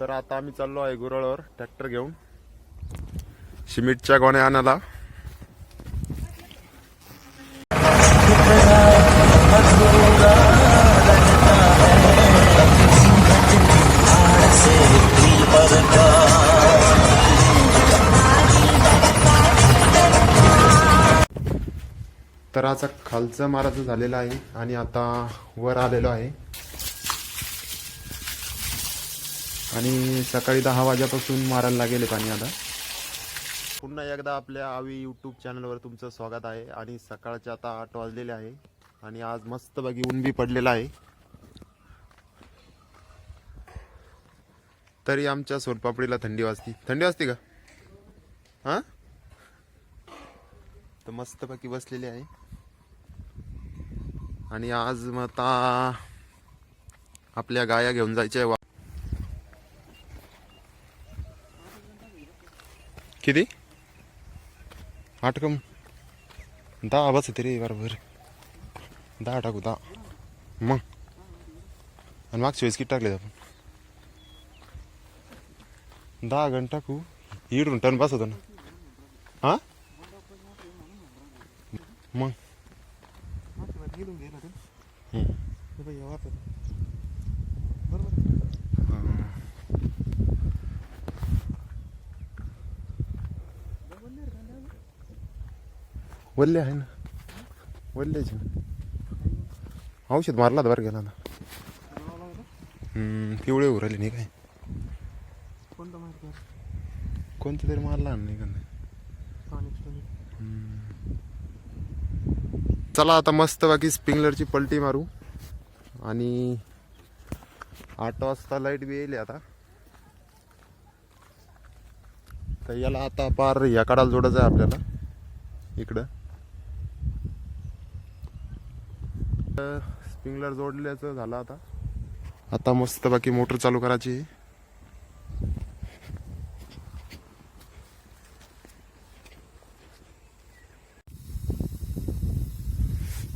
तर आता आम्ही चाललो आहे गुरळवर ट्रॅक्टर घेऊन. सिमेंटच्या गोण्या आणायला. तर आता खालचं मारायचं झालेलं आहे आणि आता वर आलेलो आहे. आणि सकाळी दहा वाजेपासून मारायला लागेल पाणी आता. पुन्हा एकदा आपल्या आवी यूट्यूब चॅनलवर तुमचं स्वागत आहे. आणि सकाळचे आता आठ वाजलेले आहे. आणि आज मस्त बघी ऊन बी पडलेला आहे. तरी आमच्या सोनपापडीला थंडी वाजती. थंडी वाजते का? हा? तर मस्तपैकी बसलेली आहे. आणि आज मग आता आपल्या गाया घेऊन जायच्या आहे वा- किती आठ कम दहा बस तरी बरोबर दहा टाकू दहा मग आणि मागच्या वेळेस किती टाकले आपण दहा घंटा टाकू इडून टन बसवतो ना हा मग हम्म. वल्ले आहे ना. वल्लेच ना औषध मारला बरं गेला ना पिवळे उराले नाही काय? कोणतं? कोणतं तरी मारला नाही. का नाही. चला आता मस्त बाकी स्प्रिंगलरची पलटी मारू. आणि आठ वाजता लाइट बी येईल आता. तर याला आता पार या काढायला जोडायचं आहे आपल्याला. इकडं. स्प्रिंगलर जोडल्याचं झालं आता. आता मस्त बाकी मोटर चालू करायची.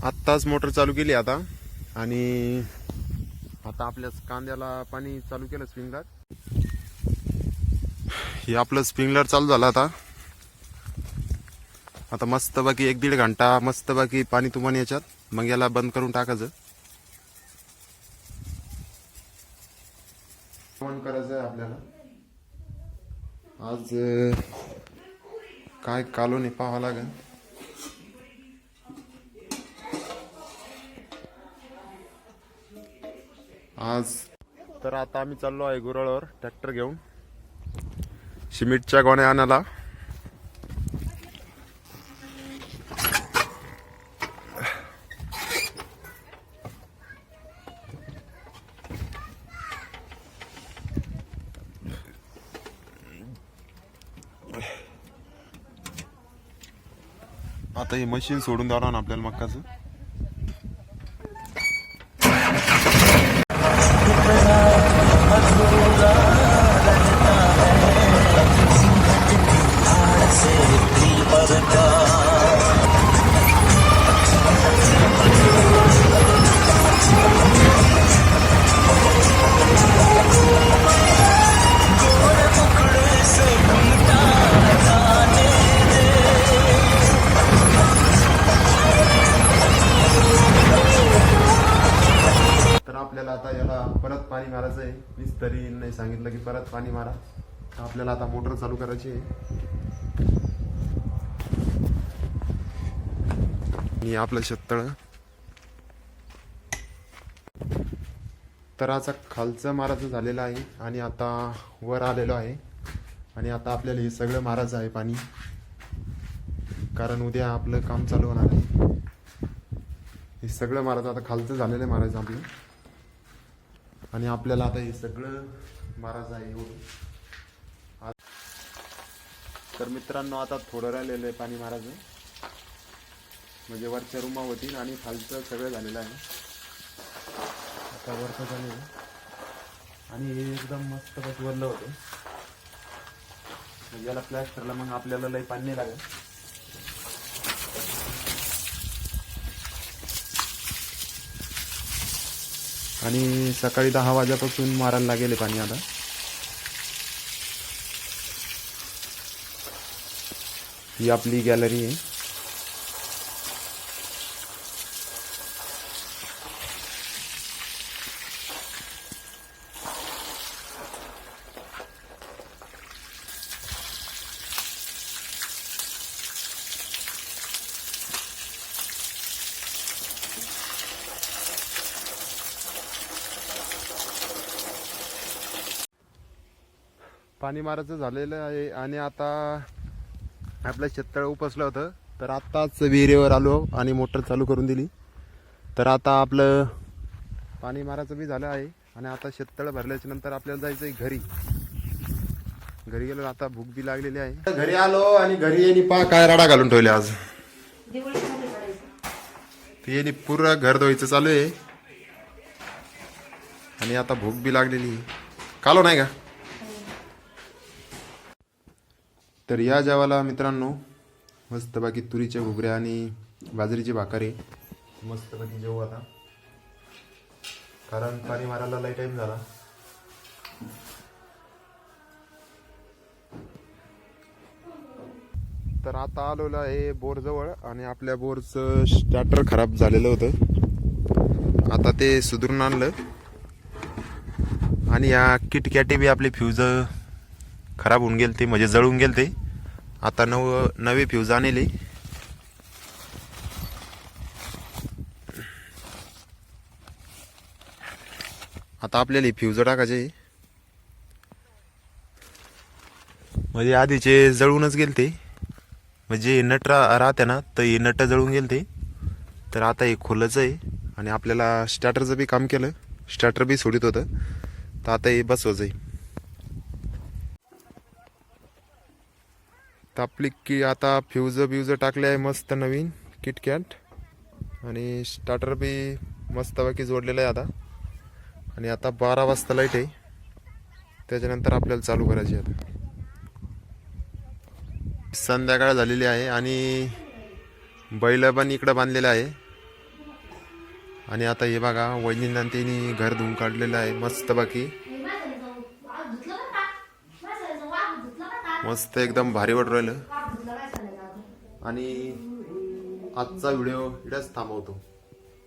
आत्ताच मोटर चालू केली आता. आणि आता आपल्या कांद्याला पाणी चालू केलं स्प्रिंगलर. हे आपलं स्प्रिंगलर चालू झालं आता. आता मस्त बाकी एक दीड घंटा मस्त बाकी पाणी तुम्हाला याच्यात. मग याला बंद करून टाकायचं. बंद करायचं आहे आपल्याला. आज काय कालोनी पाहावं लागेल. आज तर आता आम्ही चाललो आहे गुरळवर ट्रॅक्टर घेऊन. सिमेंटच्या गोण्या आणायला. आता हे मशीन सोडून द्यावं ना आपल्याला मक्काचं. तर आहे. मीच तरी नाही सांगितलं की परत पाणी मारा. आपल्याला आता मोटर चालू करायची आहे. आणि आपलं शेततळ. तर आता खालचं मारायचं झालेलं आहे आणि आता वर आलेलो आहे. आणि आता आपल्याला हे सगळं मारायचं आहे पाणी. कारण उद्या आपलं काम चालू होणार आहे. हे सगळं मारायचं आता खालचं झालेलं आहे मारायचं आपलं. आणि आपल्याला आता हे सगळं मारायचं आहे एवढं. तर मित्रांनो आता थोडं राहिलेलं आहे पाणी मारायचं म्हणजे वरच्या रूमा होतील आणि खालचं सगळं झालेलं आहे. आता वरचं झालेलं. आणि हे एकदम मस्त कसं वरलं होतं. याला प्लॅस्टरला मग आपल्याला लई पाणी नाही लागेल आणि सकाळी दहा वाजेपासून मारायला लागेल पाणी आता. ही आपली गॅलरी आहे. पाणी मारायचं झालेलं आहे आणि आता आपलं शेततळ उपसलं होतं. तर आत्ताच विहिरीवर आलो आणि मोटर चालू करून दिली. तर आता आपलं पाणी मारायचं बी झालं आहे आणि आता शेततळ भरल्याच्या नंतर आपल्याला जायचं आहे घरी. घरी गेलो आता भूक बी लागलेली आहे. घरी आलो आणि घरी येणी पा काय राडा घालून ठेवले आज. ते येणी पूर्ण घर धुवायचं चालू आहे. आणि आता भूक बी लागलेली कालो नाही का? तर या जेवाला मित्रांनो मस्त बाकी तुरीच्या घुगऱ्या आणि बाजरीची भाकरी. आहे मस्त बाकी जेवू आता. कारण पाणी मारायला लई टाईम झाला. तर आता आलोला आहे बोरजवळ आणि आपल्या बोरचं स्टार्टर खराब झालेलं होतं. आता ते सुधरून आणलं. आणि या किटकॅटी बी आपले फ्यूज खराब होऊन गेले ते म्हणजे जळून गेले ते आता नव नवे फ्यूज आणले. आता आपल्याला फ्यूज टाकायचे म्हणजे आधीचे जळूनच गेले ते म्हणजे नट रा राहते ना तर हे नट जळून गेले ते तर आता हे खुलंच आहे आणि आपल्याला स्टार्टरचं बी काम केलं. स्टार्टर बी सोडित होतं. तर आता हे बसवायचं आहे. तापली की आता फ्यूज ब्यूज टाकले आहे मस्त नवीन किटकॅट आणि स्टार्टर बी मस्तपैकी जोडलेलं आहे आता. आणि आता बारा वाजता लाइट आहे. त्याच्यानंतर आपल्याला चालू करायची आहे आता. संध्याकाळ झालेली आहे आणि बैल पण इकडं बांधलेलं आहे. आणि आता हे बघा वहिनींना घर धुवून काढलेलं आहे मस्त बाकी मस्त एकदम भारी वाट राहिलं. आणि आजचा व्हिडिओ इकडेच थांबवतो.